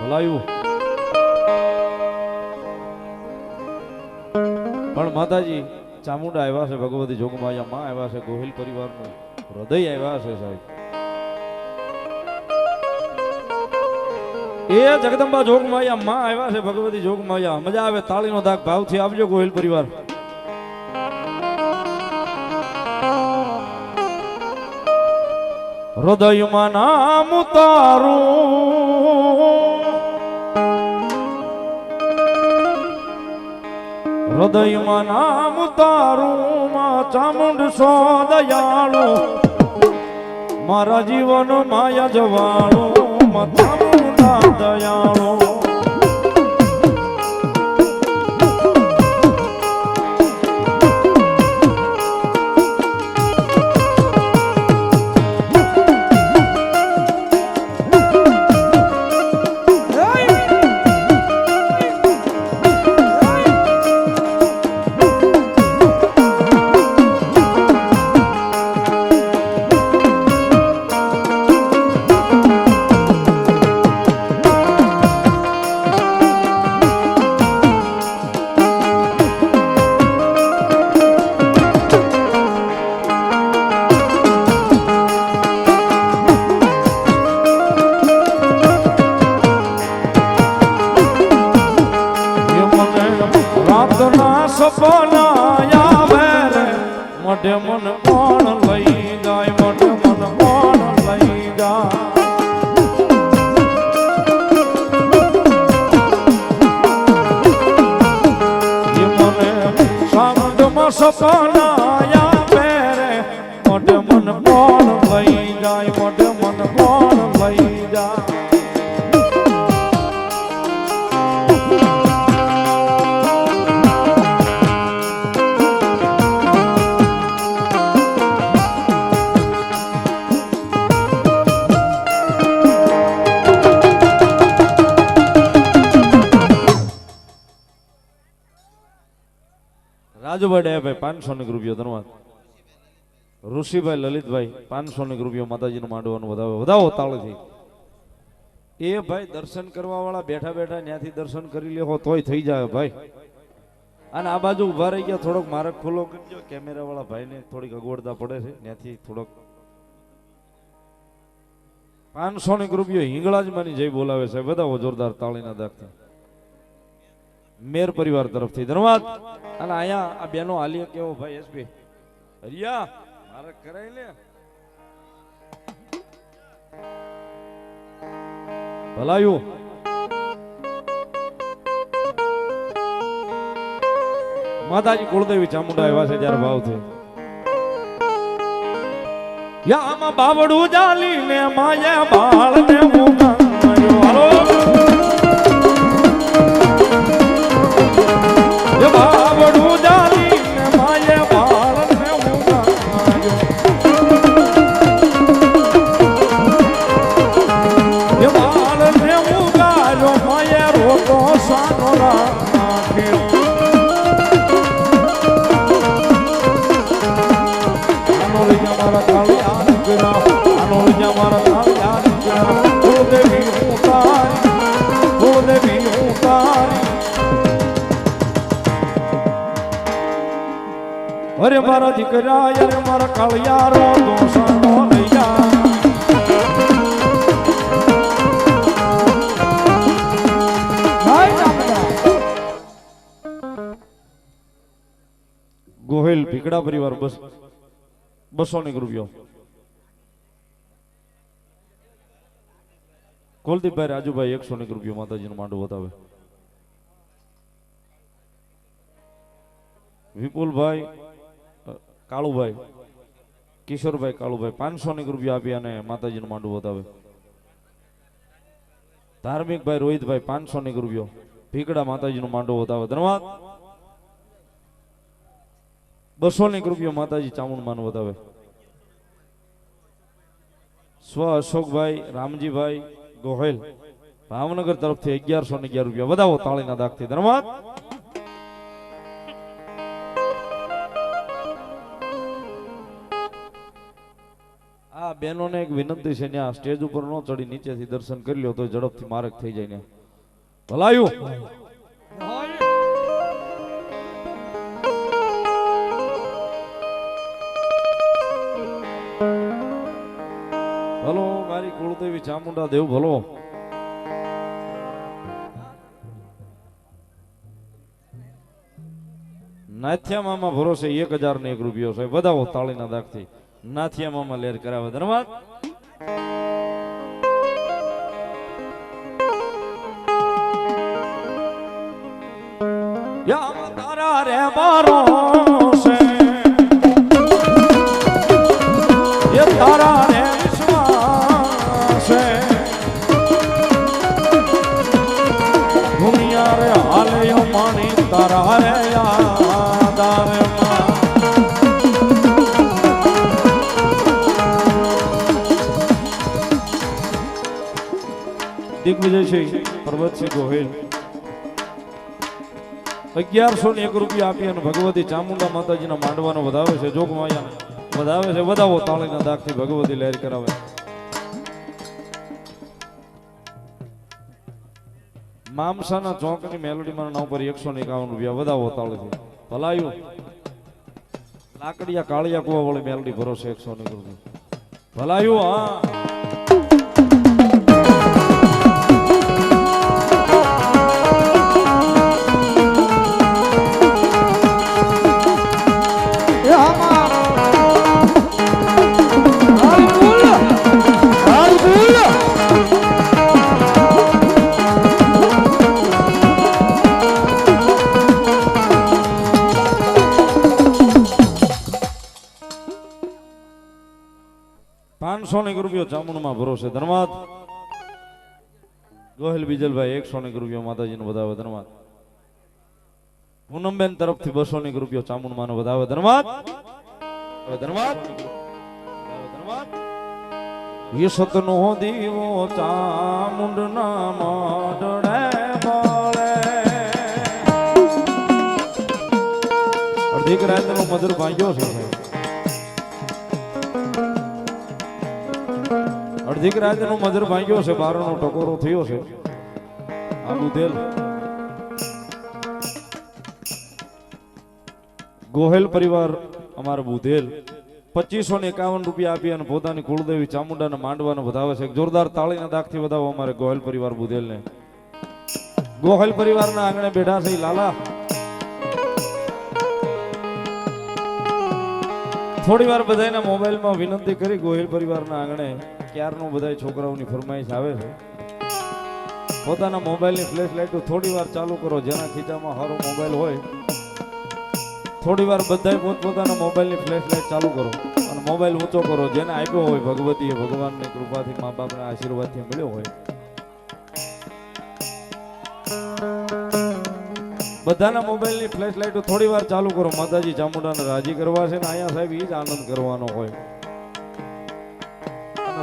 ભલાયું. પણ માતાજી, ચામુંડા આવ્યા છે, ભગવતી જોગમાયા માં આવ્યા છે, ગોહિલ પરિવારનું હૃદય આવ્યા છે, સાહેબ. એ જગદંબા જોગમાયા માં આવ્યા છે, ભગવતી જોગમાયા. મજા આવે, તાળીનો ધાક ભાવથી આવજો, ગોહિલ પરિવાર. હૃદયમાં નામ તારું હૃદયમાં નામ તારું માં ચામુંડ સો દયાળુ. મારા જીવન માયા જવાળો માં ચામુંડા દયાળો. મોઢે મન પણ લઈ જાય? મોઢ મન પણ લઈ જાય? રાજુભાઈ ડેભાઈ પાંચસો ને રૂપિયા ધન્યવાદ ઋષિભાઈ, લલિતભાઈ પાંચસો ની રૂપિયા માતાજીનું માંડવાનું વધાવો. વધાવો તાળથી. એ ભાઈ દર્શન કરવા વાળા બેઠા બેઠા ત્યાંથી દર્શન કરી લેવો તોય થઈ જાય ભાઈ. અને આ બાજુ ઊભા રહી ગયા, થોડોક માર્ગ ખુલ્લો કરજો કેમેરા વાળા ભાઈને થોડીક અગવડતા પડે છે. ત્યાંથી થોડોક પાંચસો ને રૂપિયો હિંગળાજમાંની જય બોલાવે છે વધાવો જોરદાર તાળીના દાખતા મેર પરિવાર તરફથી. ધન્યવાદ. અને અહીંયા આ બેનો આલિયા કેવો ભાઈ એસપી હરિયા. મારે કરાય લે. ભલાયું. માતાજી કુળદેવી ચામુંડા આવ્યા છે જયારે ભાવ ભાવથી યામાં બાવડું જાલીને માયા બાળને મુકાયો અરે મારા દીકરા અરે મારા કાળિયારો દોષણો ગોહિલ ભીકડા પરિવાર બસ બસો ને રૂપિયો. કુલદીપભાઈ રાજુભાઈ એકસો ને રૂપિયો માતાજીનું માંડું બતાવે. વિપુલભાઈ કાળુભાઈ, કિશોરભાઈ કાળુભાઈ, પાંચસો ની રૂપિયા આપી અને માતાજીનું માંડું બતાવે. ધાર્મિકભાઈ રોહિતભાઈ, પાંચસો ની રૂપિયો ભીકડા માતાજીનું માંડું બતાવે. ધન્યવાદ. બસો ની રૂપિયો માતાજી ચામુંડ માનું બતાવે. સ્વ અશોકભાઈ, રામજીભાઈ ગોહેલ, ભાવનગર તરફથી અગિયારસો ને અગિયાર રૂપિયા. વધાવો તાળીના દાખથી ધન્યવાદ. બહેનોને એક વિનંતી છે ત્યાં સ્ટેજ ઉપર ન ચડી, નીચેથી દર્શન કરી લ્યો તો ઝડપથી માર્ગ થઈ જાય ને ભલાયું. ભલો, મારી કુળદેવી ચામુંડા દેવ, ભલો. નાથ્યા મામા ભરોસે એક હજાર ને એક રૂપિયો છે, વધાવો તાળીના દાખથી નાથિયા મામા લેર કરાવે ધન્યવાદ. યા તારા રે મારો દિગ્વિજયસિંહ પર્વતસિંહ ગોહિલ. અગિયારસો ને એક રૂપિયા આપી અને ભગવતી ચામુંડા માતાજીના માંડવાનો વધાવે છે. જોગમાયા વધાવે છે. વધાવો તાળીના દાખથી ભગવતી લહેર કરાવે. મામસાના ચોકની મેલોડીમાં નામ પર એકસો ને એકાવન રૂપિયા વધાવો તાળીથી. ભલાયું. લાકડિયા કાળિયા કુવા વાળી મેલડી ભરોસે એકસો ને રૂપિયા. ભલાયું, હા. ભરોસે ધન્યવાદ. ગોહિલ બીજલભાઈ, એકસો ની રૂપિયો માતાજીનો વધાવે. ધન્યવાદ. પૂનમબેન તરફથી બસો ની રૂપિયો ચામુંડમાં વધાવે. ધન્યવાદ. ધન્યવાદ. ધન્યવાદ. યશતનો દીવો માડળે બાળે. અડધી રાતનો મધુર ભાંગ્યો છે. અડધીક રાતનો મજર ભાંગ્યો છે બારનો ટકોરો થયો છે. આ બુધેલ ગોહેલ પરિવાર, અમારે બુધેલ. પચીસો ને એકાવન રૂપિયા આપી અને પોતાની કુળદેવી ચામુંડાને માંડવાનો વધાવે છે. જોરદાર તાળીના દાખથી વધાવો અમારે ગોહેલ પરિવાર બુધેલને. ગોહેલ પરિવારના આંગણે બેઠા છે લાલા. થોડી વાર બધાના મોબાઈલમાં વિનંતી કરી ગોહિલ પરિવારના આંગણે. ક્યારનું બધા છોકરાઓની ફરમાઈશ આવે છે? પોતાના મોબાઈલની ફ્લેશ લાઇટો થોડી વાર ચાલુ કરો, જેના ખીચામાં સારો મોબાઈલ હોય. થોડી વાર બધાય પોતપોતાના મોબાઈલની ફ્લેશ લાઇટ ચાલુ કરો અને મોબાઈલ ઊંચો કરો, જેને આપ્યો હોય ભગવતીએ ભગવાનની કૃપાથી મા બાપના આશીર્વાદથી મળ્યો હોય. બધાના મોબાઈલની ફ્લેશ લાઇટો થોડી વાર ચાલુ કરો, માતાજી ચામુંડાને રાજી કરવા છે ને, અહીંયા સાહેબ એ જ આનંદ કરવાનો હોય.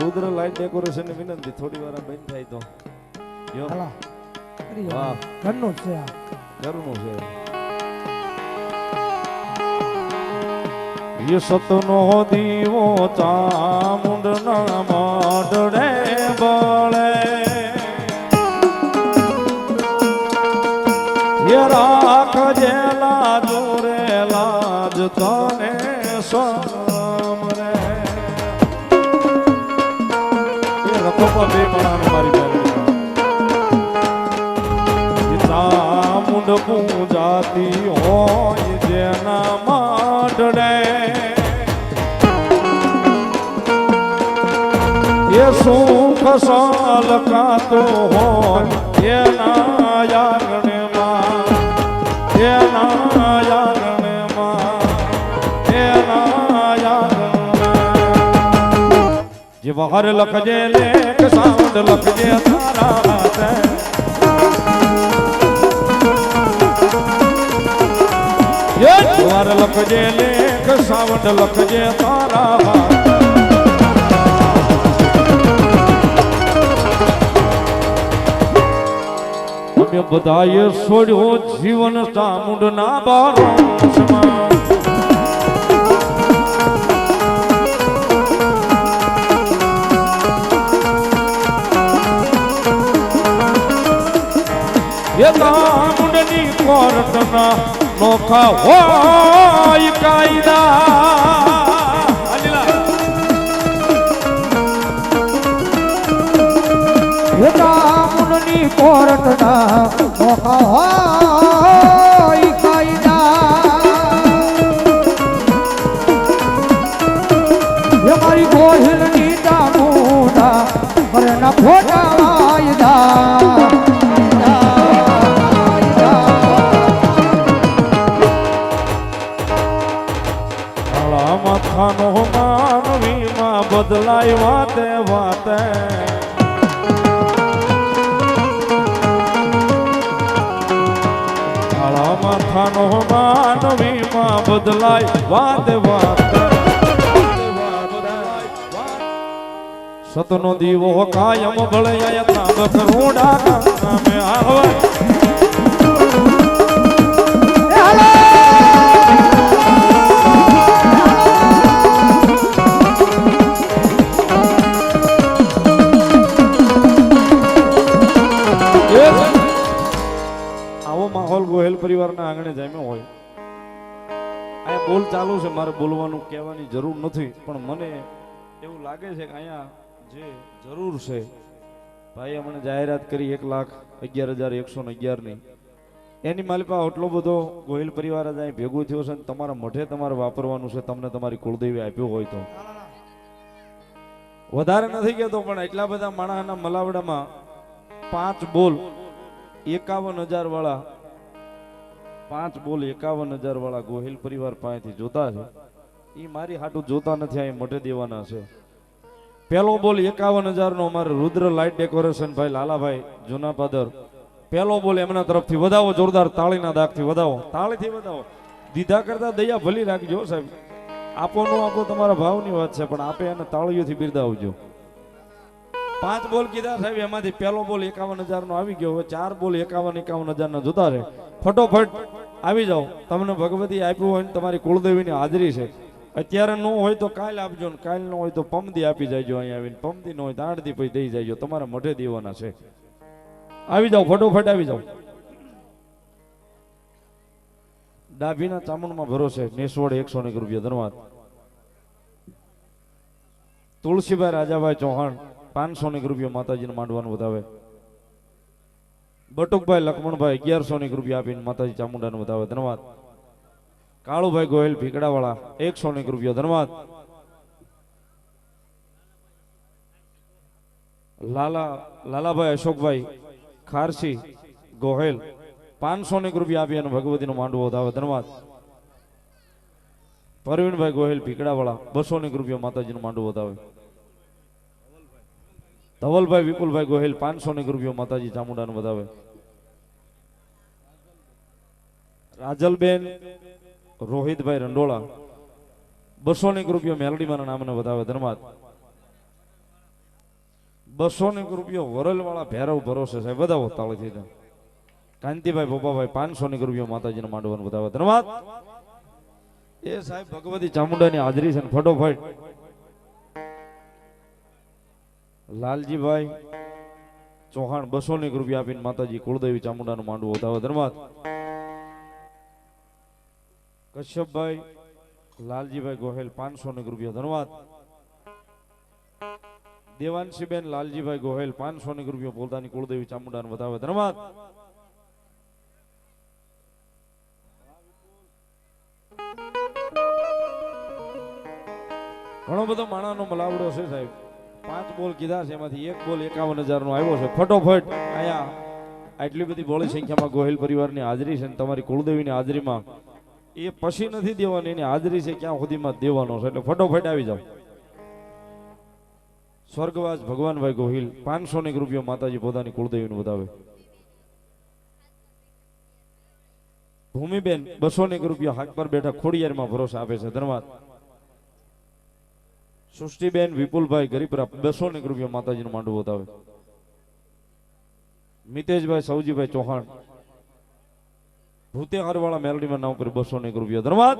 રુદ્ર લાઈટ ડેકોરેશન વિનંતી થોડી વાર બંધ થાય તો. જો. વાહ. ઘરનું છે આ. ઘરનું છે. યસતનો દીવો ચામુંડના માડડે રથો પર બે પણાને મારી બેન. ચામુંડ પૂજાતી હોય જેના માટડે એ સુખ સલકાતો હોય એના યાગણમાં જે બહાર લખજે લેખ સાઉન્ડ લખજે તારા હાથે. દ્વાર લખજે લેખ સાવડ લખજે તારા હાથ. અમે બધાએ છોડ્યો જીવન ચામુંડ ના બારસમાં એ ગામડની કોર્ટના નોખા હોય કાયદા. રામની કોરટના નોખા હોય બદલાય વાતે વાતે. કાળા માથાનો માનવીમાં બદલાય, વાતે વાતે. સતનો દીવો કાયમ ભળે તાંબ કરોડા કામે આવે પરિવારના આંગણે જામ્યો હોય. અહીંયા બોલ ચાલુ છે, મારે બોલવાનું કહેવાની જરૂર નથી, પણ મને એવું લાગે છે કે અહીંયા જે જરૂર છે, ભાઈએ મને જાહેરાત કરી એક લાખ અગિયાર હજાર, એકસો ને અગિયારની. એની માલિપા આટલો બધો ગોહિલ પરિવાર જ અહીં ભેગું થયો છે તમારા મઠે તમારે વાપરવાનું છે, તમને તમારી કુળદેવી આપ્યું હોય તો. વધારે નથી કહેતો, પણ એટલા બધા માણસના મલાવડામાં પાંચ બોલ એકાવન હજાર વાળા પાંચ બોલ એકાવન હજાર વાળા ગોહિલ પરિવાર પાસેથી જોતા છે. એ મારી હાટું જોતા નથી અહીં મટે દેવાના છે. પહેલો બોલ એકાવન હજાર નો અમારે રુદ્ર લાઇટ ડેકોરેશન ભાઈ, લાલાભાઈ, જૂના પાદર. પહેલો બોલ એમના તરફથી વધાવો, જોરદાર તાળીના દાગથી વધાવો. તાળીથી વધાવો. દીધા કરતા દયા ભલી રાખજો સાહેબ. આપોનો આપો તમારા ભાવની વાત છે, પણ આપે એને તાળીઓથી બિરદાવજો પાંચ બોલ કીધા સાહેબ, એમાંથી પહેલો બોલ એકાવન હજાર નો આવી ગયો. હવે ચાર બોલ એકાવન એકાવન હજાર ના જોતા રહે. ફટોફટ આવી જાઓ. તમને ભગવતી આપ્યું હોય ને તમારી કુળદેવીની હાજરી છે. અત્યારે ન હોય તો કાલ આપજો ને કાલ ન હોય તો પમદી આપી જાયજો અહીંયા આવીને. પમદી ન હોય તો આઠ દી પછી દઈ જાયજો તમારા મઢે દેવાના છે. આવી જાઓ, ફટોફટ આવી જાઓ. ડાભીના ચામુંડમાં ભરોસે નેસવડ એકસો એક રૂપિયા ધન્યવાદ તુલસીભાઈ રાજાભાઈ ચૌહાણ પાંચસો એક રૂપિયા માતાજીને માંડવાનું વધાવે. બટુકભાઈ લક્ષ્મણભાઈ અગિયારસો ની રૂપિયા આપીને માતાજી ચામુંડાને વધાવે ધન્યવાદ. કાળુભાઈ ગોયલ ભીકડાવાળા એકસો ની રૂપિયા ધન્યવાદ. લાલા, લાલાભાઈ, અશોકભાઈ ખારસી ગોહેલ પાંચસો ની રૂપિયા આપી અને ભગવતીનો માંડવો વધાવે ધન્યવાદ. પરવીણભાઈ ગોહેલ ભીકડાવાળા બસો ની એક રૂપિયા નું માંડવો વધાવે. ધવલભાઈ, વિપુલભાઈ ગોહિલ પાંચસો ને એક માતાજી ચામુંડાને બતાવે રાજલબેન, રોહિતભાઈ રંડોળા બસો ને રૂપિયો રૂપિયા મેલડીમાના નામને બતાવે ધન્યવાદ. બસો ને રૂપિયો વરલવાળા ભેરવ ભરોસે સાહેબ બધા તાળીથી. કાંતિભાઈ ભોપાભાઈ પાંચસો ને રૂપિયા માતાજીને માંડવાનું બતાવે ધન્યવાદ. એ સાહેબ, ભગવતી ચામુંડાની હાજરી છે ને ફટોફટ. લાલજીભાઈ ચૌહાણ બસો ને રૂપિયા આપીને માતાજી કુળદેવી ચામુંડાનું માંડવું વધાવે ધન્યવાદ કશ્યપભાઈ, લાલજીભાઈ ગોહેલ પાંચસો ને રૂપિયા ધન્યવાદ. દેવાંશીબેન, લાલજીભાઈ ગોહેલ પાંચસો ની રૂપિયા પોતાની કુળદેવી ચામુંડાને વધાવે ધન્યવાદ. ઘણો બધો માણાનો મલાવડો છે સાહેબ. પાંચ બોલ કીધા છે એમાંથી એક બોલ એકાવન હજાર નો આવ્યો છે. ફટોફટ અહીંયા આટલી બધી બોળી સંખ્યામાં ગોહિલ પરિવારની હાજરી છે ને તમારી કુળદેવીની હાજરીમાં એ પછી નથી દેવાની, એની હાજરી છે ક્યાં સુધીમાં દેવાનો છે. એટલે ફટોફટ આવી જાઓ. સ્વર્ગવાસ ભગવાનભાઈ ગોહિલ પાંચસો ને રૂપિયો માતાજી પોતાની કુળદેવીને બતાવે ભૂમિબેન બસો ને રૂપિયા હાથ પર બેઠા ખોડિયારમાં ભરોસા આપે છે. ધન્યવાદ. સૃષ્ટિબેન વિપુલભાઈ ગરીબરા બસો ને રૂપિયા માતાજીનું માંડવું બતાવે. મિતેશભાઈ સૌજીભાઈ ચૌહાણ. ભૂતે હારવાળા મેલડીમાં નામ પર બસો ને રૂપિયા. ધન્યવાદ.